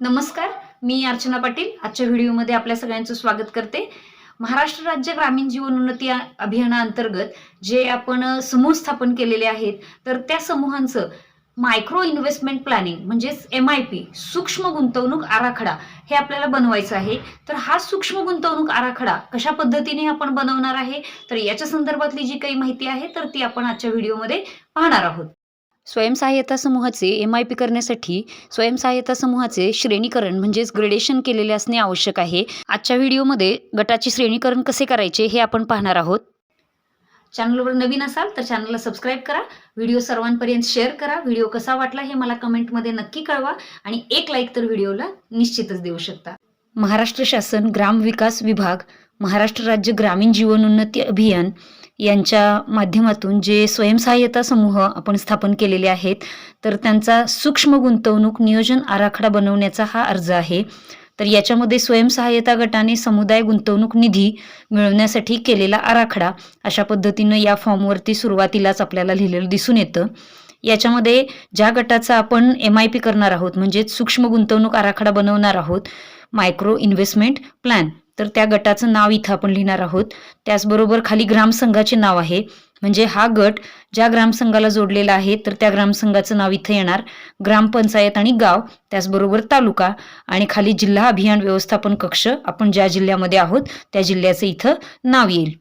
नमस्कार मी अर्चना पाटील. आजच्या व्हिडिओमध्ये आपल्या सगळ्यांचं स्वागत करते. महाराष्ट्र राज्य ग्रामीण जीवन उन्नती अभियानाअंतर्गत जे आपण समूह स्थापन केलेले आहेत तर त्या समूहांचं मायक्रो इन्व्हेस्टमेंट प्लॅनिंग म्हणजेच एम आय पी सूक्ष्म गुंतवणूक आराखडा हे आपल्याला बनवायचं आहे. तर हा सूक्ष्म गुंतवणूक आराखडा कशा पद्धतीने आपण बनवणार आहे? तर याच्या संदर्भातली जी काही माहिती आहे तर ती आपण आजच्या व्हिडिओमध्ये पाहणार आहोत. स्वयंसहाय्यता समूहाचे एम आय पी करण्यासाठी स्वयंसहाय्यता समूहाचे श्रेणीकरण म्हणजेच ग्रेडेशन केलेले असणे आवश्यक आहे. आजच्या व्हिडिओमध्ये गटाचे श्रेणीकरण कसे करायचे हे आपण पाहणार आहोत. चॅनलवर नवीन असाल तर चॅनलला सबस्क्राईब करा व्हिडिओ सर्वांपर्यंत शेअर करा व्हिडिओ कसा वाटला हे मला कमेंटमध्ये नक्की कळवा आणि एक लाईक तर व्हिडिओला निश्चितच देऊ शकता. महाराष्ट्र शासन ग्राम विकास विभाग महाराष्ट्र राज्य ग्रामीण जीवनोन्नती अभियान यांच्या माध्यमातून जे स्वयंसहाय्यता समूह आपण स्थापन केलेले आहेत तर त्यांचा सूक्ष्म गुंतवणूक नियोजन आराखडा बनवण्याचा हा अर्ज आहे. तर याच्यामध्ये स्वयंसहाय्यता गटाने समुदाय गुंतवणूक निधी मिळवण्यासाठी केलेला आराखडा अशा पद्धतीनं या फॉर्मवरती सुरुवातीलाच आपल्याला लिहिलेलं दिसून येतं. याच्यामध्ये ज्या गटाचा आपण एम आय पी करणार आहोत म्हणजेच सूक्ष्म गुंतवणूक आराखडा बनवणार आहोत मायक्रो इन्व्हेस्टमेंट प्लॅन. तर त्या गटाचं नाव इथं आपण लिहिणार आहोत. त्याचबरोबर खाली ग्रामसंघाचे नाव आहे. म्हणजे हा गट ज्या ग्रामसंघाला जोडलेला आहे तर त्या ग्रामसंघाचं नाव इथं येणार. ग्रामपंचायत आणि गाव त्याचबरोबर तालुका आणि खाली जिल्हा अभियान व्यवस्थापन कक्ष आपण ज्या जिल्ह्यामध्ये आहोत त्या जिल्ह्याचं इथं नाव येईल.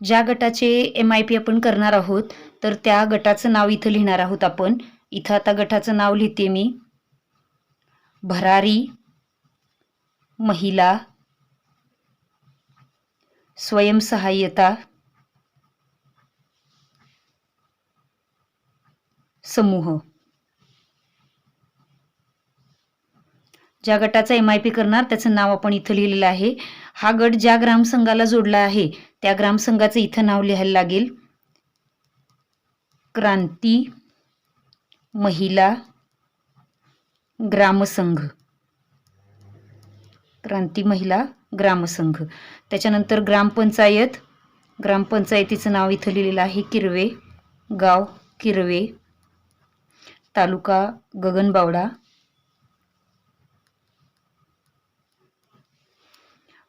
ज्या गटाचे एम आय पी आपण करणार आहोत तर त्या गटाचं नाव इथं लिहिणार आहोत आपण. इथं आता गटाचं नाव लिहिते मी. भरारी महिला स्वयंसहाय्यता समूह. ज्या गटाचा एम आय पी करणार त्याचं नाव आपण इथं लिहिलेलं आहे. हा गट ज्या ग्रामसंघाला जोडला आहे त्या ग्रामसंघाचं इथं नाव लिहायला लागेल. क्रांती महिला ग्रामसंघ. क्रांती महिला ग्रामसंघ त्याच्यानंतर ग्रामपंचायत. ग्रामपंचायतीचं नाव इथं लिहिलेलं आहे किरवे. गाव किरवे. तालुका गगनबावडा.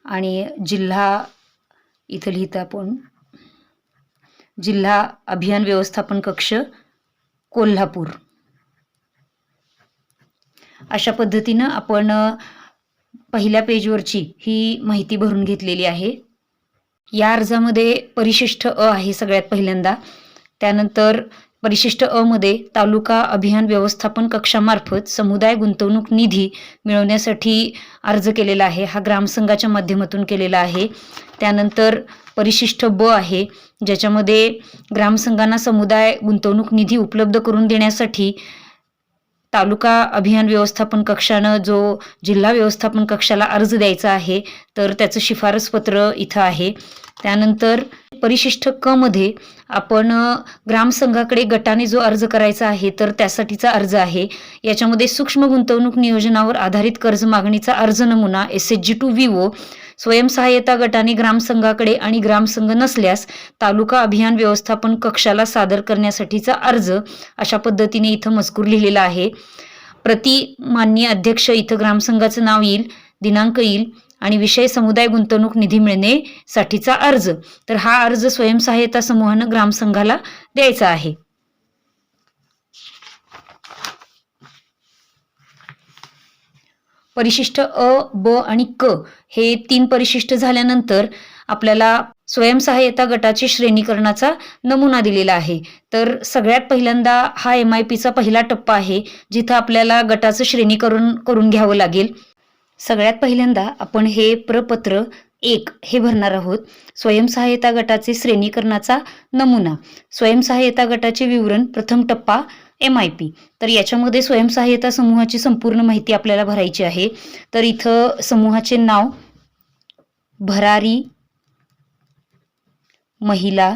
आणि जिल्हा इथं लिहितं आपण. जिल्हा अभियान व्यवस्थापन कक्ष कोल्हापूर. अशा पद्धतीनं आपण पहिल्या पेजवरची ही माहिती भरून घेतलेली आहे. या अर्जामध्ये परिशिष्ट अ आहे सगळ्यात पहिल्यांदा. त्यानंतर परिशिष्ट अ मध्ये तालुका अभियान व्यवस्थापन कक्षामार्फत समुदाय गुंतवणूक निधी मिळवण्यासाठी अर्ज केलेला आहे. हा ग्रामसंघाच्या माध्यमातून केलेला आहे. त्यानंतर परिशिष्ट ब आहे ज्याच्यामध्ये ग्रामसंघांना समुदाय गुंतवणूक निधी उपलब्ध करून देण्यासाठी तालुका अभियान व्यवस्थापन कक्षानं जो जिल्हा व्यवस्थापन कक्षाला अर्ज द्यायचा आहे तर त्याचं शिफारसपत्र इथं आहे. त्यानंतर परिशिष्ट क मध्ये आपण ग्रामसंघाकडे गटाने जो अर्ज करायचा आहे तर त्यासाठीचा अर्ज आहे. याच्यामध्ये सूक्ष्म गुंतवणूक नियोजनावर आधारित कर्ज मागणीचा अर्ज नमुना एस एच जी टू विवो स्वयंसहाय्यता गटाने ग्रामसंघाकडे आणि ग्रामसंघ नसल्यास तालुका अभियान व्यवस्थापन कक्षाला सादर करण्यासाठीचा अर्ज अशा पद्धतीने इथं मजकूर लिहिलेला आहे. प्रति मान्य अध्यक्ष इथं ग्रामसंघाचं नाव येईल दिनांक येईल आणि विषय समुदाय गुंतवणूक निधी मिळण्यासाठीचा अर्ज. तर हा अर्ज स्वयंसहाय्यता समूहानं ग्रामसंघाला द्यायचा आहे. परिशिष्ट अ ब आणि क हे तीन परिशिष्ट झाल्यानंतर आपल्याला स्वयंसहाय्यता गटाचे श्रेणीकरणाचा नमुना दिलेला आहे. तर सगळ्यात पहिल्यांदा हा एम आय पीचा पहिला टप्पा आहे जिथं आपल्याला गटाचं श्रेणीकरण करून घ्यावं लागेल. सगळ्यात पहिल्यांदा आपण हे प्रपत्र एक हे भरणार आहोत स्वयंसहाय्यता गटाचे श्रेणीकरणाचा नमुना. स्वयंसहाय्यता गटाचे विवरण प्रथम टप्पा एम आय पी तर याच्यामध्ये स्वयंसहाय्यता समूहाची संपूर्ण माहिती आपल्याला भरायची आहे. तर इथं समूहाचे नाव भरारी महिला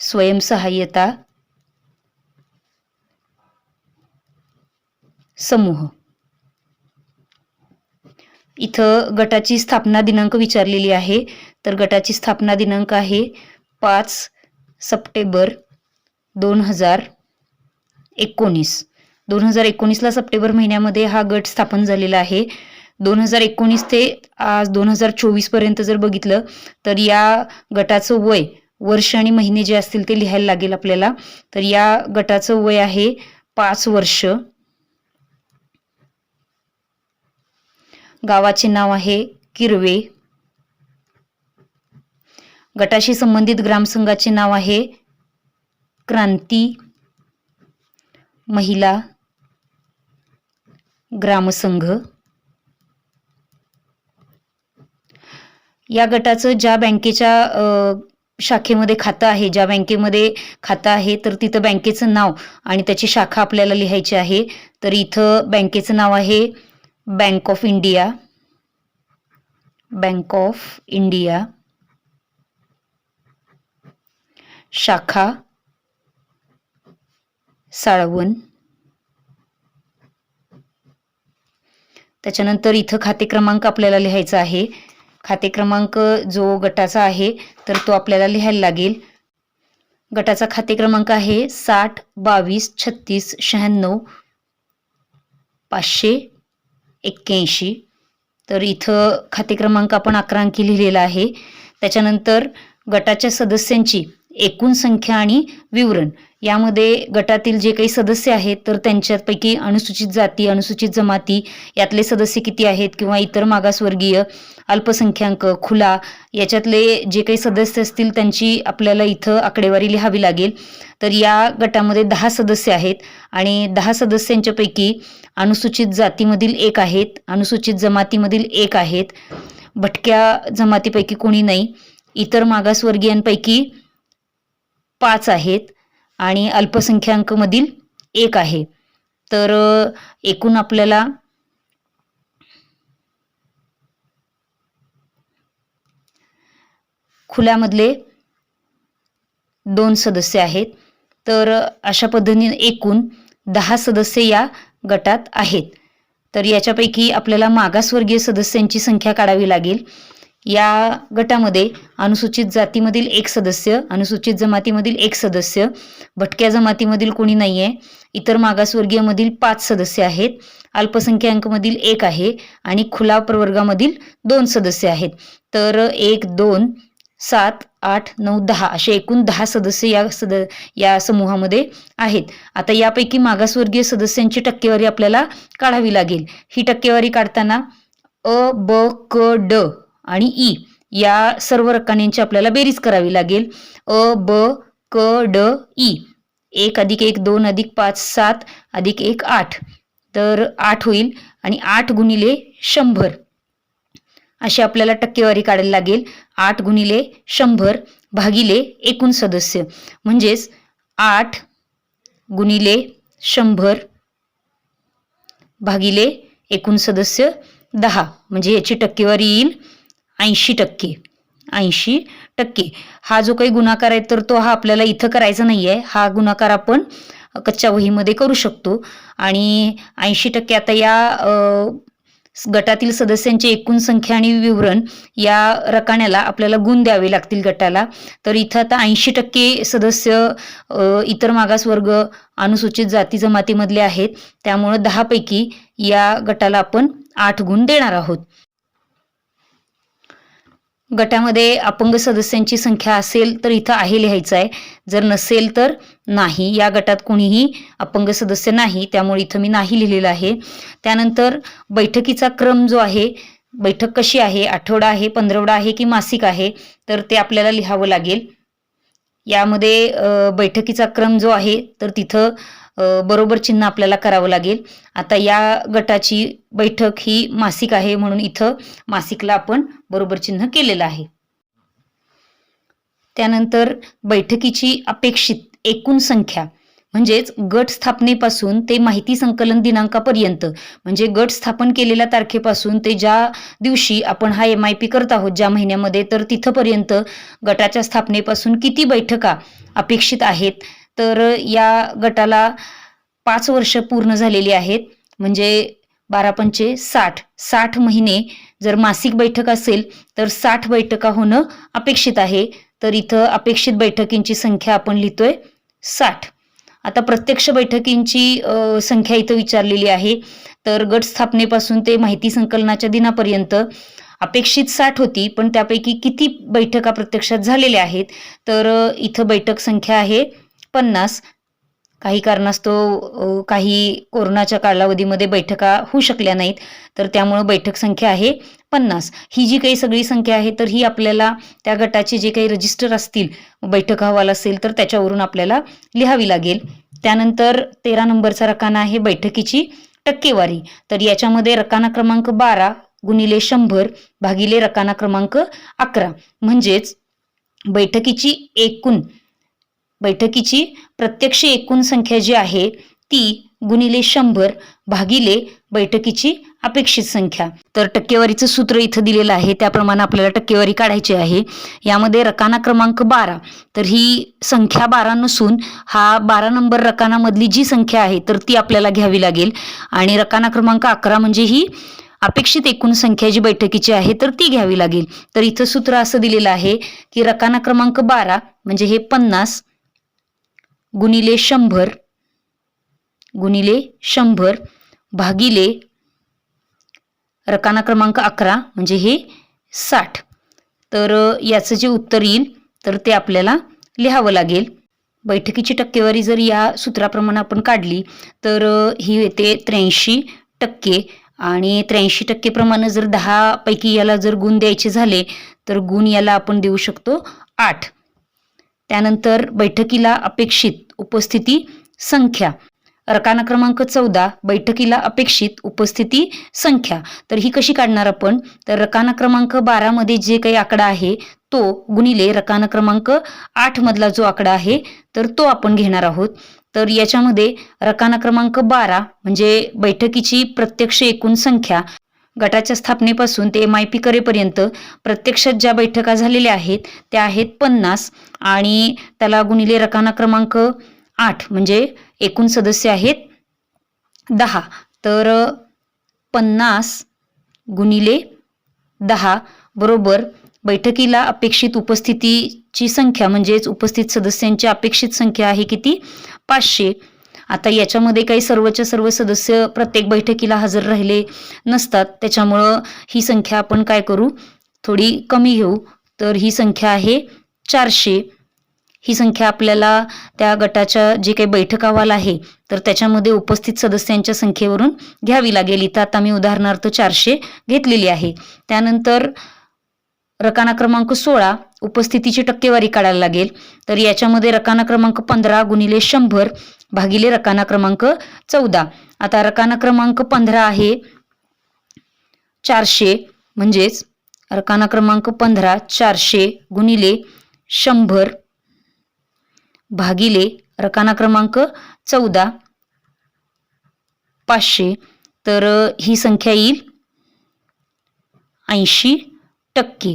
स्वयंसहाय्यता समूह. इथं गटाची स्थापना दिनांक विचारलेली आहे. तर गटाची स्थापना दिनांक आहे पाच सप्टेंबर दोन हजार एकोणीस. दोन हजार एकोणीसला सप्टेंबर महिन्यामध्ये हा गट स्थापन झालेला आहे. दोन हजार एकोणीस ते आज दोन हजार चोवीसपर्यंत जर बघितलं तर या गटाचं वय वर्ष आणि महिने जे असतील ते लिहायला लागेल आपल्याला. तर या गटाचं वय आहे पाच वर्ष. गावाचे नाव आहे किरवे. गटाशी संबंधित ग्रामसंघाचे नाव आहे क्रांती महिला ग्रामसंघ. या गटाचं ज्या बँकेच्या शाखेमध्ये खातं आहे ज्या बँकेमध्ये खातं आहे तर तिथं बँकेचं नाव आणि त्याची शाखा आपल्याला लिहायची आहे. तर इथं बँकेचं नाव आहे bank of India. Bank of India. शाखा. साळवण. त्याच्यानंतर इथं खाते क्रमांक आपल्याला लिहायचा आहे. खाते क्रमांक जो गटाचा आहे तर तो आपल्याला लिहायला लागेल. गटाचा खाते क्रमांक आहे साठ बावीस छत्तीस शहाण्णव पाचशे एक्क्याऐंशी. तर इथं खाते क्रमांक आपण अकरा अंकी लिहिलेला आहे. त्याच्यानंतर गटाच्या सदस्यांची एकूण संख्या आणि विवरण. यामध्ये गटातील जे काही सदस्य आहेत तर त्यांच्यापैकी अनुसूचित जाती अनुसूचित जमाती यातले सदस्य किती आहेत किंवा इतर मागासवर्गीय अल्पसंख्याक खुला याच्यातले जे काही सदस्य असतील त्यांची आपल्याला इथं आकडेवारी लिहावी लागेल. तर या गटामध्ये दहा सदस्य आहेत आणि दहा सदस्यांच्यापैकी अनुसूचित जातीमधील एक आहेत अनुसूचित जमातीमधील एक आहेत. भटक्या जमातीपैकी कोणी नाही इतर मागासवर्गीयांपैकी पाच आहेत आणि अल्पसंख्याकमधील एक आहे. तर एकूण आपल्याला खुल्यामधले दोन सदस्य आहेत. तर अशा पद्धतीने एकूण दहा सदस्य या गटात आहेत. तर याच्यापैकी आपल्याला मागासवर्गीय सदस्यांची संख्या काढावी लागेल. या गटामध्ये अनुसूचित जातीमधील एक सदस्य अनुसूचित जमातीमधील एक सदस्य भटक्या जमातीमधील कोणी नाही आहे इतर मागासवर्गीयमधील पाच सदस्य आहेत अल्पसंख्याकमधील एक आहे आणि खुला प्रवर्गामधील दोन सदस्य आहेत. तर एक दोन सात आठ नऊ दहा असे एकूण दहा सदस्य या सद या समूहामध्ये आहेत. आता यापैकी मागासवर्गीय सदस्यांची टक्केवारी आपल्याला काढावी लागेल. ही टक्केवारी काढताना अ ब क ड आणि ई या सर्व रकान्यांची आपल्याला बेरीज करावी लागेल. अ ब क ड ई. एक अधिक एक दोन अधिक पाच सात अधिक एक आठ. तर आठ होईल आणि आठ गुणिले शंभर. अशी आपल्याला टक्केवारी काढायला लागेल. आठ गुणिले शंभर भागिले एकूण सदस्य. म्हणजेच आठ गुणिले शंभर भागिले एकूण सदस्य दहा. म्हणजे याची टक्केवारी येईल ऐंशी टक्के ऐंशी टक्के. हा जो काही गुणाकार आहे तर तो हा आपल्याला इथं करायचा नाही आहे हा गुणाकार आपण कच्च्या वहीमध्ये करू शकतो. आणि ऐंशी टक्के आता या गटातील सदस्यांची एकूण संख्या आणि विवरण या रकान्याला आपल्याला गुण द्यावे लागतील गटाला. तर इथं आता ऐंशी टक्के सदस्य इतर मागासवर्ग अनुसूचित जाती जमातीमधले आहेत. त्यामुळं दहापैकी या गटाला आपण आठ गुण देणार आहोत. गटामध्ये अपंग सदस्यांची संख्या असेल तर इथं आहे लिहायचं आहे. जर नसेल तर नाही. या गटात कोणीही अपंग सदस्य नाही. त्यामुळे इथं मी नाही लिहिलेलं आहे. त्यानंतर बैठकीचा क्रम जो आहे बैठक कशी आहे? आठवडा आहे पंधरवडा आहे की मासिक आहे? तर ते आपल्याला लिहावं लागेल. यामध्ये बैठकीचा क्रम जो आहे तर तिथं बरोबर चिन्ह आपल्याला करावं लागेल. आता या गटाची बैठक ही मासिक आहे म्हणून इथं मासिकला आपण बरोबर चिन्ह केलेलं आहे. त्यानंतर बैठकीची अपेक्षित एकूण संख्या म्हणजेच गट स्थापनेपासून ते माहिती संकलन दिनांकापर्यंत म्हणजे गट स्थापन केलेल्या तारखेपासून ते ज्या दिवशी आपण हा एम आय पी करत आहोत ज्या महिन्यामध्ये तर तिथंपर्यंत गटाच्या स्थापनेपासून किती बैठका अपेक्षित आहेत तर या गटाला पाच वर्ष पूर्ण झालेली आहेत. म्हणजे बारा पंचे साठ. साठ महिने जर मासिक बैठक असेल तर साठ बैठका होणं अपेक्षित आहे. तर इथं अपेक्षित बैठकींची संख्या आपण लिहितोय साठ. आता प्रत्यक्ष बैठकींची संख्या इथं विचारलेली आहे. तर गट स्थापनेपासून ते माहिती संकलनाच्या दिनापर्यंत अपेक्षित साठ होती पण त्यापैकी किती बैठका प्रत्यक्षात झालेल्या आहेत? तर इथं बैठक संख्या आहे पन्नास. काही कारणास्तव काही कोरोनाच्या कालावधीमध्ये बैठका होऊ शकल्या नाहीत. तर त्यामुळं बैठक संख्या आहे पन्नास. ही जी काही सगळी संख्या आहे तर ही आपल्याला त्या गटाचे जे काही रजिस्टर असतील बैठक अहवाल असेल तर त्याच्यावरून आपल्याला लिहावी लागेल. त्यानंतर तेरा नंबरचा रकाना आहे बैठकीची टक्केवारी. तर याच्यामध्ये रकाना क्रमांक बारा गुणिले शंभर भागिले रकाना क्रमांक अकरा. म्हणजेच बैठकीची एकूण बैठकीची प्रत्यक्ष एकूण संख्या जी आहे ती गुणिले शंभर भागिले बैठकीची अपेक्षित संख्या. तर टक्केवारीचं सूत्र इथं दिलेलं आहे त्याप्रमाणे आपल्याला टक्केवारी काढायची आहे. यामध्ये रकाना क्रमांक बारा. तर ही संख्या बारा नसून हा बारा नंबर रकानामधली जी संख्या आहे तर ती आपल्याला घ्यावी लागेल. आणि रकाना क्रमांक अकरा म्हणजे ही अपेक्षित एकूण संख्या जी बैठकीची आहे तर ती घ्यावी लागेल. तर इथं सूत्र असं दिलेलं आहे की रकाना क्रमांक बारा म्हणजे हे पन्नास गुणिले शंभर गुणिले शंभर भागिले रकाना क्रमांक अकरा म्हणजे हे साठ. तर याचं जे उत्तर येईल तर ते आपल्याला लिहावं लागेल. बैठकीची टक्केवारी जर या सूत्राप्रमाणे आपण काढली तर ही येते त्र्याऐंशी टक्के. आणि त्र्याऐंशी टक्केप्रमाणे जर दहापैकी याला जर गुण द्यायचे झाले तर गुण याला आपण देऊ शकतो आठ. त्यानंतर बैठकीला अपेक्षित उपस्थिती संख्या. रकाना क्रमांक चौदा बैठकीला अपेक्षित उपस्थिती संख्या. तर ही कशी काढणार आपण? तर रकाना क्रमांक बारामध्ये जे काही आकडा आहे तो गुणिले रकाना क्रमांक आठ मधला जो आकडा आहे तर तो आपण घेणार आहोत. तर याच्यामध्ये रकाना क्रमांक बारा म्हणजे बैठकीची प्रत्यक्ष एकूण संख्या गटाच्या स्थापनेपासून ते एम आय पी करेपर्यंत प्रत्यक्षात ज्या बैठका झालेल्या आहेत त्या आहेत पन्नास आणि त्याला गुणिले रकाना क्रमांक आठ म्हणजे एकूण सदस्य आहेत दहा. तर पन्नास गुणिले दहा बरोबर बैठकीला अपेक्षित उपस्थितीची संख्या म्हणजेच उपस्थित सदस्यांची अपेक्षित संख्या आहे किती? पाचशे. आता याच्यामध्ये काही सर्वच्या सर्व सदस्य प्रत्येक बैठकीला हजर राहिले नसतात. त्याच्यामुळं ही संख्या आपण काय करू? थोडी कमी घेऊ. तर ही संख्या आहे चारशे. ही संख्या आपल्याला त्या गटाच्या जे काही बैठक अहवाल आहे तर त्याच्यामध्ये उपस्थित सदस्यांच्या संख्येवरून घ्यावी लागेल. इथं आता मी उदाहरणार्थ चारशे घेतलेली आहे. त्यानंतर रकाना क्रमांक सोळा उपस्थितीची टक्केवारी काढायला लागेल. तर याच्यामध्ये रकाना क्रमांक पंधरा गुणिले शंभर भागिले रकाना क्रमांक चौदा. आता रकाना क्रमांक पंधरा आहे चारशे म्हणजेच रकाना क्रमांक पंधरा चारशे गुणिले शंभर भागिले रकाना क्रमांक चौदा पाचशे. तर ही संख्या येईल ऐंशी टक्के.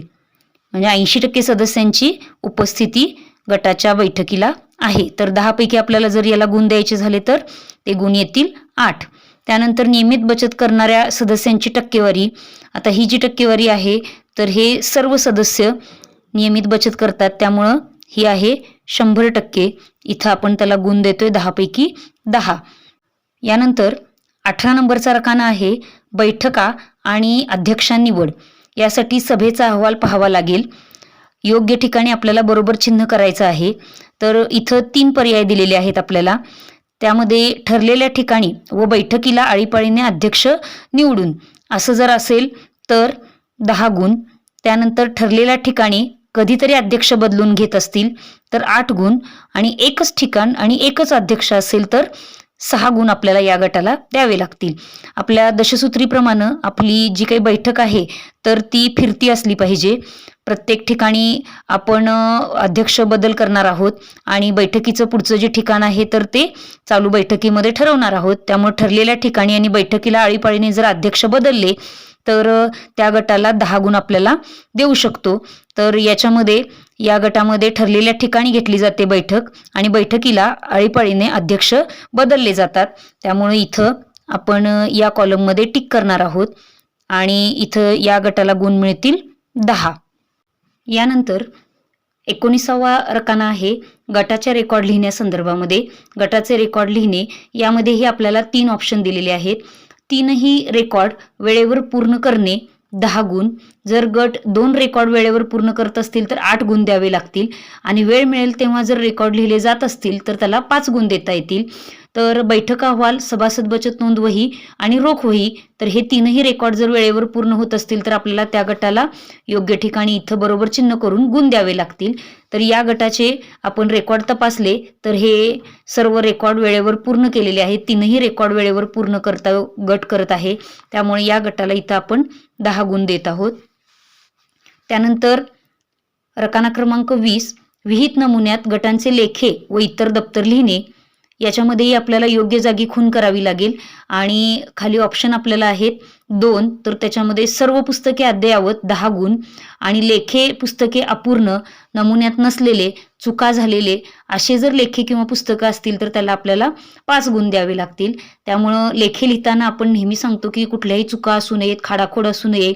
म्हणजे ऐंशी टक्के सदस्यांची उपस्थिती गटाच्या बैठकीला आहे. तर दहापैकी आपल्याला जर याला गुण द्यायचे झाले तर ते गुण येतील आठ. त्यानंतर नियमित बचत करणाऱ्या सदस्यांची टक्केवारी. आता ही जी टक्केवारी आहे तर हे सर्व सदस्य नियमित बचत करतात. त्यामुळं ही आहे शंभर टक्के. इथं आपण त्याला गुण देतोय दहापैकी दहा. यानंतर अठरा नंबरचा रकाना आहे बैठका आणि अध्यक्षांनिवड यासाठी सभेचा अहवाल पाहावा लागेल. योग्य ठिकाणी आपल्याला बरोबर चिन्ह करायचं आहे. तर इथं तीन पर्याय दिलेले आहेत आपल्याला. त्यामध्ये ठरलेल्या ठिकाणी व बैठकीला आळीपाळीने अध्यक्ष निवडून. असं जर असेल तर दहा गुण. त्यानंतर ठरलेल्या ठिकाणी कधीतरी अध्यक्ष बदलून घेत असतील तर आठ गुण आणि एकच ठिकाण आणि एकच अध्यक्ष असेल तर सहा गुण आपल्याला या गटाला द्यावे लागतील. आपल्या दशसूत्रीप्रमाणे आपली जी काही बैठक आहे तर ती फिरती असली पाहिजे. प्रत्येक ठिकाणी आपण अध्यक्ष बदल करणार आहोत आणि बैठकीचं पुढचं जे ठिकाण आहे तर ते चालू बैठकीमध्ये ठरवणार आहोत. त्यामुळे ठरलेल्या ठिकाणी आणि बैठकीला आळीपाळीने जर अध्यक्ष बदलले तर त्या गटाला दहा गुण आपल्याला देऊ शकतो. तर याच्यामध्ये या गटामध्ये ठरलेल्या ठिकाणी घेतली जाते बैठक आणि बैठकीला आळीपाळीने अध्यक्ष बदलले जातात. त्यामुळे इथं आपण या कॉलममध्ये टिक करणार आहोत आणि इथं या गटाला गुण मिळतील दहा. यानंतर एकोणीसावा रकाना आहे गटाच्या रेकॉर्ड लिहिण्यासंदर्भामध्ये गटाचे रेकॉर्ड लिहिणे यामध्येही आपल्याला तीन ऑप्शन दिलेले आहेत. तीनही रेकॉर्ड वेळेवर पूर्ण करणे दहा गुण. जर गट दोन रेकॉर्ड वेळेवर पूर्ण करत असतील तर आठ गुण द्यावे लागतील. आणि वेळ मिळेल तेव्हा जर रेकॉर्ड लिहिले जात असतील तर त्याला पाच गुण देता येतील. तर बैठक अहवाल सभासद बचत नोंद वही आणि रोख वही तर हे तीनही रेकॉर्ड जर वेळेवर पूर्ण होत असतील तर आपल्याला त्या गटाला योग्य ठिकाणी इथं बरोबर चिन्ह करून गुण द्यावे लागतील. तर या गटाचे आपण रेकॉर्ड तपासले तर हे सर्व रेकॉर्ड वेळेवर पूर्ण केलेले आहेत तीनही रेकॉर्ड वेळेवर पूर्ण करता गट करत आहे. त्यामुळे या गटाला इथं आपण दहा गुण देत आहोत. त्यानंतर रकाना क्रमांक वीस विहित नमुन्यात गटांचे लेखे व इतर दप्तर लिहिणे याच्यामध्येही आपल्याला योग्य जागी खून करावी लागेल. आणि खाली ऑप्शन आपल्याला आहेत दोन. तर त्याच्यामध्ये सर्व पुस्तके अद्ययावत दहा गुण. आणि लेखे पुस्तके अपूर्ण नमुन्यात नसलेले चुका झालेले असे जर लेखे किंवा पुस्तकं असतील तर त्याला आपल्याला पाच गुण द्यावे लागतील. त्यामुळं लेखे लिहिताना आपण नेहमी सांगतो की कुठल्याही चुका असू नयेत खाडाखोड असू नये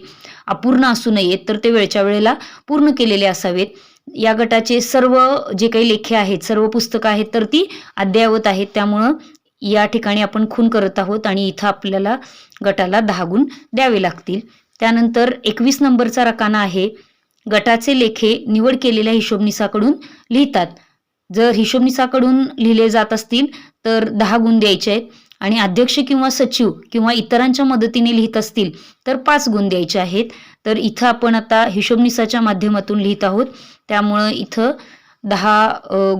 अपूर्ण असू नयेत तर ते वेळच्या वेळेला पूर्ण केलेले असावेत. या गटाचे सर्व जे काही लेखे आहेत सर्व पुस्तकं आहेत तर ती अद्ययावत आहेत. त्यामुळं या ठिकाणी आपण खून करत आहोत आणि इथं आपल्याला गटाला दहा गुण द्यावे लागतील. त्यानंतर एकवीस नंबरचा रकाना आहे. गटाचे लेखे निवड केलेल्या हिशोबनिसाकडून लिहितात. जर हिशोबनिसाकडून लिहिले जात असतील तर दहा गुण द्यायचे आहेत. आणि अध्यक्ष किंवा सचिव किंवा इतरांच्या मदतीने लिहित असतील तर पाच गुण द्यायचे आहेत. तर इथं आपण आता हिशोबनिसाच्या माध्यमातून लिहित आहोत. त्यामुळं इथं दहा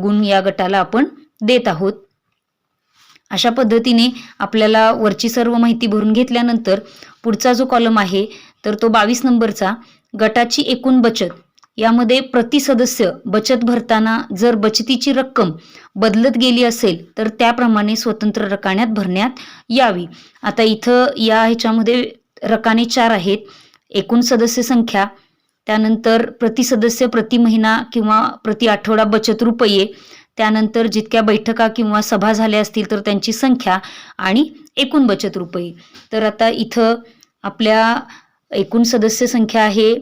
गुण या गटाला आपण देत आहोत. अशा पद्धतीने आपल्याला वरची सर्व माहिती भरून घेतल्यानंतर पुढचा जो कॉलम आहे तर तो बावीस नंबरचा गटाची एकूण बचत यामध्ये प्रति सदस्य बचत भरताना जर बचतीची रक्कम बदलत गेली असेल तर त्याप्रमाणे स्वतंत्र रकान्यात भरण्यात यावी. आता इथं या ह्याच्यामध्ये रकाने चार आहेत. एकूण सदस्य संख्या त्यानंतर प्रति सदस्य प्रति महिना किंवा प्रति आठवडा बचत रुपये त्यानंतर जितक्या बैठका किंवा सभा झाल्या असतील तर त्यांची संख्या आणि एकूण बचत रुपये. तर आता इथं आपल्या एकूण सदस्य संख्या आहे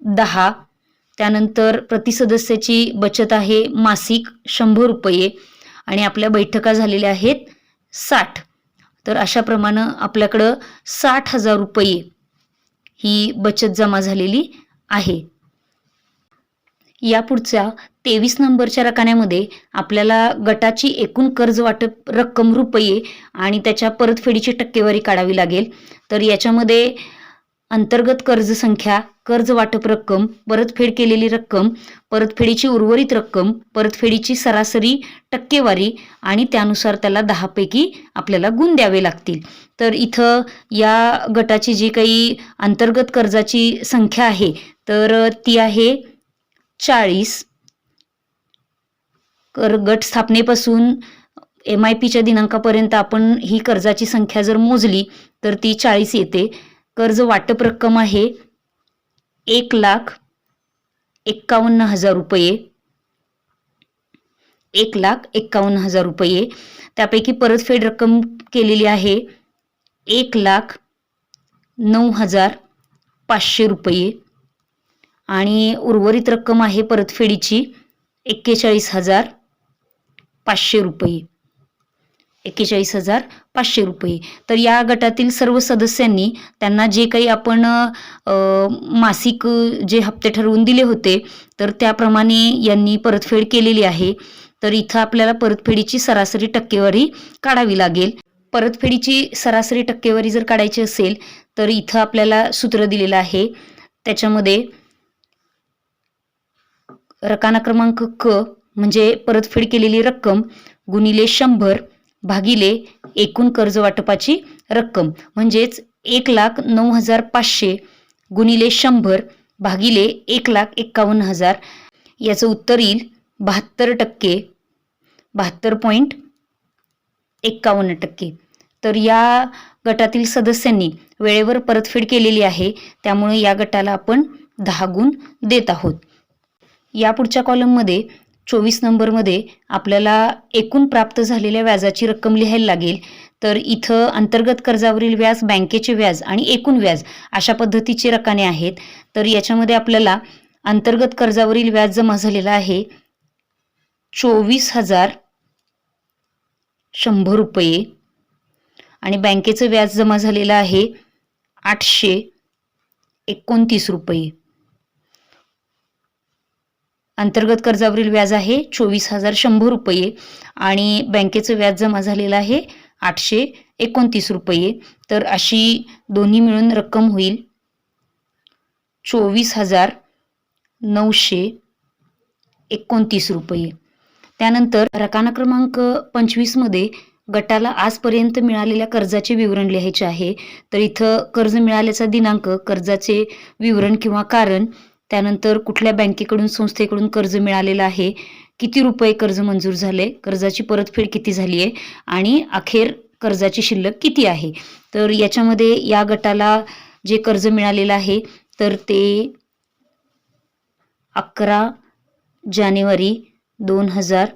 दहा त्यानंतर प्रति सदस्याची बचत आहे मासिक शंभर रुपये आणि आपल्या बैठका झालेल्या आहेत साठ. तर अशाप्रमाणे आपल्याकडं साठ हजार रुपये ही बचत जमा झालेली आहे. या पुढच्या तेवीस नंबरच्या रकान्यामध्ये आपल्याला गटाची एकूण कर्ज वाटप रक्कम रुपये आणि त्याच्या परतफेडीची टक्केवारी काढावी लागेल. तर याच्यामध्ये अंतर्गत कर्ज संख्या कर्ज वाटप रक्कम परतफेड केलेली रक्कम परतफेडीची उर्वरित रक्कम परतफेडीची सरासरी टक्केवारी आणि त्यानुसार त्याला दहापैकी आपल्याला गुण द्यावे लागतील. तर इथं या गटाची जी काही अंतर्गत कर्जाची संख्या आहे तर ती आहे चाळीस. कर गट स्थापनेपासून एम आय पीच्या दिनांकापर्यंत आपण ही कर्जाची संख्या जर मोजली तर ती चाळीस येते. कर्ज वाटप रक्कम आहे एक लाख एक्कावन्न हजार रुपये. एक लाख एक्कावन्न हजार रुपये. त्यापैकी परतफेड रक्कम केलेली आहे. एक लाख नऊ हजार पाचशे रुपये. आणि उर्वरित रक्कम आहे परतफेडीची एक्केचाळीस हजार पाचशे रुपये. एक्केचाळीस हजार पाचशे रुपये. तर या गटातील सर्व सदस्यांनी त्यांना जे काही आपण मासिक जे हप्ते ठरवून दिले होते तर त्याप्रमाणे यांनी परतफेड केलेली आहे. तर इथं आपल्याला परतफेडीची सरासरी टक्केवारी काढावी लागेल. परतफेडीची सरासरी टक्केवारी जर काढायची असेल तर इथं आपल्याला सूत्र दिलेलं आहे. त्याच्यामध्ये रकाना क्रमांक क म्हणजे परतफेड केलेली रक्कम गुणिले शंभर भागिले एकूण कर्ज वाटपाची रक्कम म्हणजेच एक लाख नऊ हजार पाचशे गुणिले शंभर भागिले एक लाख एक्कावन्न हजार. याचं उत्तर येईल बहात्तर टक्के बहात्तर पॉईंट एक्कावन्न टक्के. तर या गटातील सदस्यांनी वेळेवर परतफेड केलेली आहे त्यामुळे या गटाला आपण दहा गुण देत आहोत. या पुढच्या कॉलममध्ये चोवीस नंबरमध्ये आपल्याला एकूण प्राप्त झालेल्या व्याजाची रक्कम लिहायला लागेल. तर इथं अंतर्गत कर्जावरील व्याज बँकेचे व्याज आणि एकूण व्याज अशा पद्धतीचे रकाने आहेत. तर याच्यामध्ये आपल्याला अंतर्गत कर्जावरील व्याज जमा झालेला आहे. चोवीस हजार शंभर रुपये. आणि बँकेचं व्याज जमा झालेलं आहे आठशे एकोणतीस रुपये. अंतर्गत कर्जावरील व्याज आहे चोवीस हजार शंभर रुपये आणि बँकेचं व्याज जमा झालेलं आहे आठशे एकोणतीस रुपये. तर अशी दोन्ही मिळून रक्कम होईल चोवीस हजार नऊशे एकोणतीस रुपये. त्यानंतर रकाना क्रमांक पंचवीसमध्ये गटाला आजपर्यंत मिळालेल्या कर्जाचे विवरण लिहायचे आहे. तर इथं कर्ज मिळाल्याचा दिनांक कर्जाचे विवरण किंवा कारण त्यानंतर कुठल्या बँकेकडून संस्थेकडून कर्ज मिळालेलं आहे? किती रुपये कर्ज मंजूर झाले? कर्जाची परतफेड किती झाली आहे? आणि अखेर कर्जाची शिल्लक किती आहे? तर याच्यामध्ये या गटाला जे कर्ज मिळालेलं आहे तर ते अकरा जानेवारी दोन हजार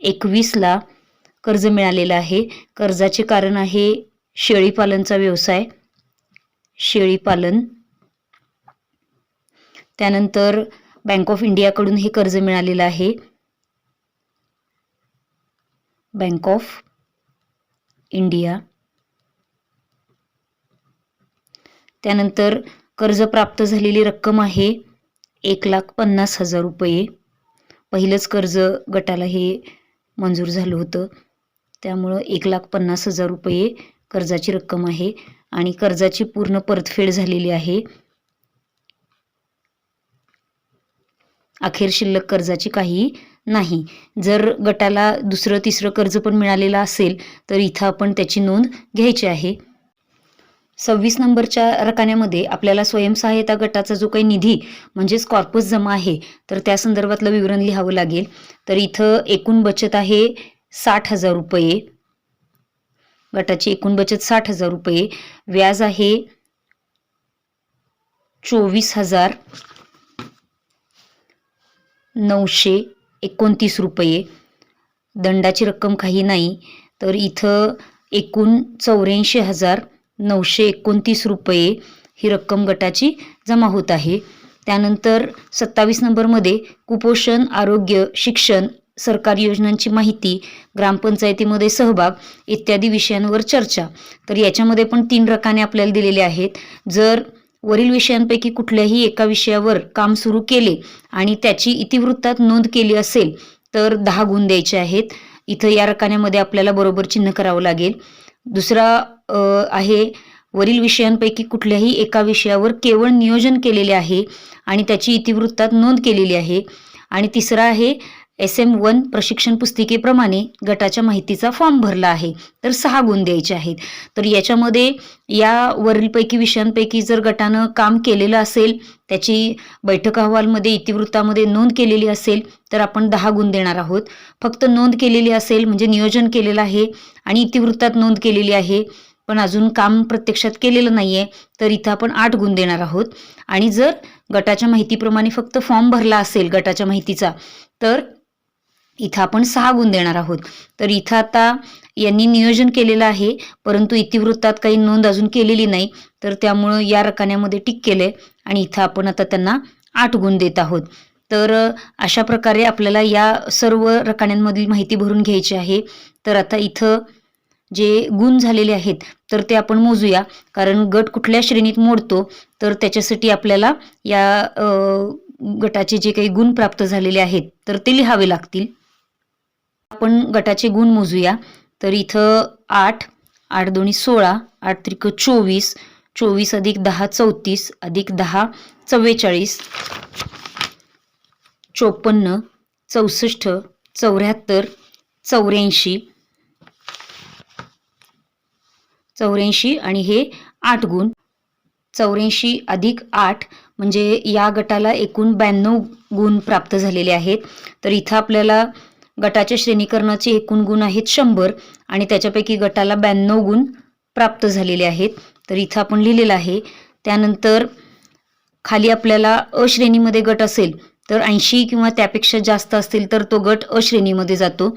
एकवीसला कर्ज मिळालेलं आहे. कर्जाचे कारण आहे शेळीपालनचा व्यवसाय. शेळीपालन त्यानंतर बँक ऑफ इंडियाकडून हे कर्ज मिळालेलं आहे. बँक ऑफ इंडिया त्यानंतर कर्ज प्राप्त झालेली रक्कम आहे एक लाख पन्नास हजार रुपये. पहिलंच कर्ज गटाला हे मंजूर झालं होतं. त्यामुळं एक लाख पन्नास हजार रुपये कर्जाची रक्कम आहे आणि कर्जाची पूर्ण परतफेड झालेली आहे. अखेर शिल्लक कर्जाची काही नाही. जर गटाला दुसरं तिसरं कर्ज पण मिळालेलं असेल तर इथं आपण त्याची नोंद घ्यायची आहे. सव्वीस नंबरच्या रकान्यामध्ये आपल्याला स्वयंसहायता गटाचा जो काही निधी म्हणजेच कॉर्पस जमा आहे तर त्या संदर्भातलं विवरण लिहावं लागेल. तर इथं एकूण बचत आहे साठ हजार रुपये. गटाची एकूण बचत साठ हजार रुपये. व्याज आहे चोवीस हजार. नऊशे एकोणतीस रुपये. दंडाची रक्कम काही नाही तर इथं एकूण चौऱ्याऐंशी हजार नऊशे एकोणतीस रुपये ही रक्कम गटाची जमा होत आहे. त्यानंतर सत्तावीस नंबरमध्ये कुपोषण आरोग्य शिक्षण सरकारी योजनांची माहिती ग्रामपंचायतीमध्ये सहभाग इत्यादी विषयांवर चर्चा. तर याच्यामध्ये पण तीन रकाने आपल्याला दिलेले आहेत. जर वरील विषयांपैकी कुठल्याही एका विषयावर काम सुरू केले आणि त्याची इतिवृत्तात नोंद केली असेल तर दहा गुण द्यायचे आहेत. इथं या रकान्यामध्ये आपल्याला बरोबर चिन्ह करावं लागेल. दुसरा आहे वरील विषयांपैकी कुठल्याही एका विषयावर केवळ नियोजन केलेले आहे आणि त्याची इतिवृत्तात नोंद केलेली आहे. आणि तिसरा आहे एस एम वन प्रशिक्षण पुस्तिकेप्रमाणे गटाच्या माहितीचा फॉर्म भरला आहे. तर सहा गुण द्यायचे आहेत. तर याच्यामध्ये या वरीलपैकी विषयांपैकी जर गटानं काम केलेलं असेल त्याची बैठक अहवालमध्ये इतिवृत्तामध्ये नोंद केलेली असेल तर आपण दहा गुण देणार आहोत. फक्त नोंद केलेली असेल म्हणजे नियोजन केलेलं आहे आणि इतिवृत्तात नोंद केलेली आहे पण अजून काम प्रत्यक्षात केलेलं नाही आहे तर इथं आपण आठ गुण देणार आहोत. आणि जर गटाच्या माहितीप्रमाणे फक्त फॉर्म भरला असेल गटाच्या माहितीचा तर इथं आपण सहा गुण देणार आहोत. तर इथं आता यांनी नियोजन केलेलं आहे परंतु इतिवृत्तात काही नोंद अजून केलेली नाही. तर त्यामुळं या रकान्यामध्ये टिक केलंय आणि इथं आपण आता त्यांना आठ गुण देत आहोत. तर अशा प्रकारे आपल्याला या सर्व रकान्यांमधील माहिती भरून घ्यायची आहे. तर आता इथं जे गुण झालेले आहेत तर ते आपण मोजूया. कारण गट कुठल्या श्रेणीत मोडतो तर त्याच्यासाठी आपल्याला या गटाचे जे काही गुण प्राप्त झालेले आहेत तर ते लिहावे लागतील. आपण गटाचे गुण मोजूया. तर इथं आठ आठ दोन्ही सोळा आठ त्रिक चोवीस चोवीस अधिक दहा चौतीस अधिक दहा चव्वेचाळीस चोपन्न चौसष्ट चौऱ्याहत्तर चौऱ्याऐंशी चौऱ्याऐंशी आणि हे आठ गुण. चौऱ्याऐंशी अधिक आठ म्हणजे या गटाला एकूण ब्याण्णव गुण प्राप्त झालेले आहेत. तर इथं आपल्याला गटाच्या श्रेणीकरणाचे एकूण गुण आहेत शंभर आणि त्याच्यापैकी गटाला ब्याण्णव गुण प्राप्त झालेले आहेत. तर इथं आपण लिहिलेलं आहे त्यानंतर खाली आपल्याला अश्रेणीमध्ये गट असेल तर ऐंशी किंवा त्यापेक्षा जास्त असतील तर तो गट अ श्रेणीमध्ये जातो.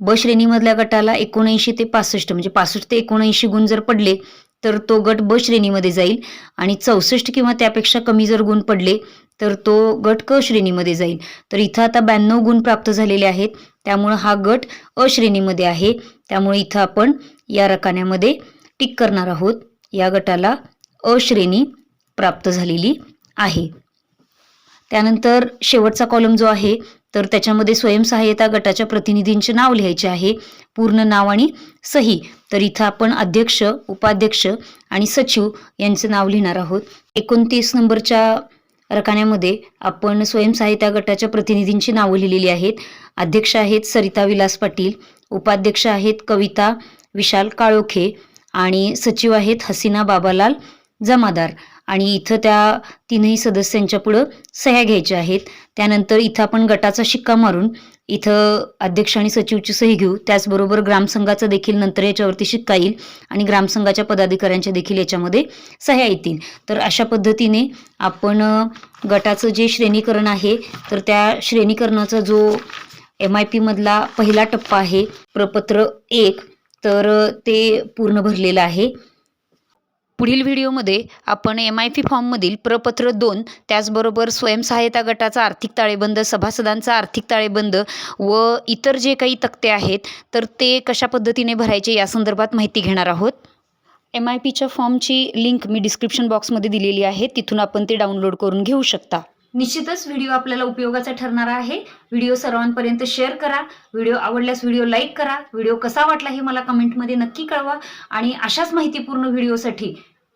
ब श्रेणीमधल्या गटाला एकोणऐंशी ते पासष्ट म्हणजे पासष्ट ते एकोणऐंशी गुण जर पडले तर तो गट ब श्रेणीमध्ये जाईल आणि चौसष्ट किंवा त्यापेक्षा कमी जर गुण पडले तर तो गट क श्रेणीमध्ये जाईल. तर इथं आता ब्याण्णव गुण प्राप्त झालेले आहेत. त्यामुळं हा गट अ श्रेणीमध्ये आहे. त्यामुळे इथं आपण या रकान्यामध्ये टिक करणार आहोत. या गटाला अ श्रेणी प्राप्त झालेली आहे. त्यानंतर शेवटचा कॉलम जो आहे तर त्याच्यामध्ये स्वयंसहाय्यता गटाच्या प्रतिनिधींचे नाव लिहायचे आहे. पूर्ण नाव आणि सही. तर इथं आपण अध्यक्ष उपाध्यक्ष आणि सचिव यांचे नाव लिहिणार आहोत. एकोणतीस नंबरच्या रकान्यामध्ये आपण स्वयंसहायता गटाच्या प्रतिनिधींची नावं लिहिलेली आहेत. अध्यक्ष आहेत सरिता विलास पाटील उपाध्यक्ष आहेत कविता विशाल काळोखे आणि सचिव आहेत हसीना बाबालाल जमादार. आणि इथं त्या तीनही सदस्यांच्या पुढं सह्या घ्यायच्या आहेत. त्यानंतर इथं आपण गटाचा शिक्का मारून इथं अध्यक्ष आणि सचिवची सही घेऊ. त्याचबरोबर ग्रामसंघाचं देखील नंतर याच्यावरती शिक्का येईल आणि ग्रामसंघाच्या पदाधिकाऱ्यांच्या देखील याच्यामध्ये सह्या येतील. तर अशा पद्धतीने आपण गटाचं जे श्रेणीकरण आहे तर त्या श्रेणीकरणाचा जो एम आय पीमधला पहिला टप्पा आहे प्रपत्र एक तर ते पूर्ण भरलेलं आहे. पुढील व्हिडिओमध्ये आपण एम आय पी फॉर्ममधील प्रपत्र दोन त्याचबरोबर स्वयंसहाय्यता गटाचा आर्थिक ताळेबंद सभासदांचा आर्थिक ताळेबंद व इतर जे काही तक्ते आहेत तर ते कशा पद्धतीने भरायचे या संदर्भात माहिती घेणार आहोत. एम आय पीच्या फॉर्मची लिंक मी डिस्क्रिप्शन बॉक्समध्ये दिलेली आहे तिथून आपण ते डाउनलोड करून घेऊ शकता. निश्चितच व्हिडिओ आपल्याला उपयोगाचा ठरणार आहे. व्हिडिओ सर्वांपर्यंत शेअर करा. व्हिडिओ आवडल्यास व्हिडिओ लाईक करा. व्हिडिओ कसा वाटला हे मला कमेंटमध्ये नक्की कळवा. आणि अशाच माहितीपूर्ण व्हिडिओसाठी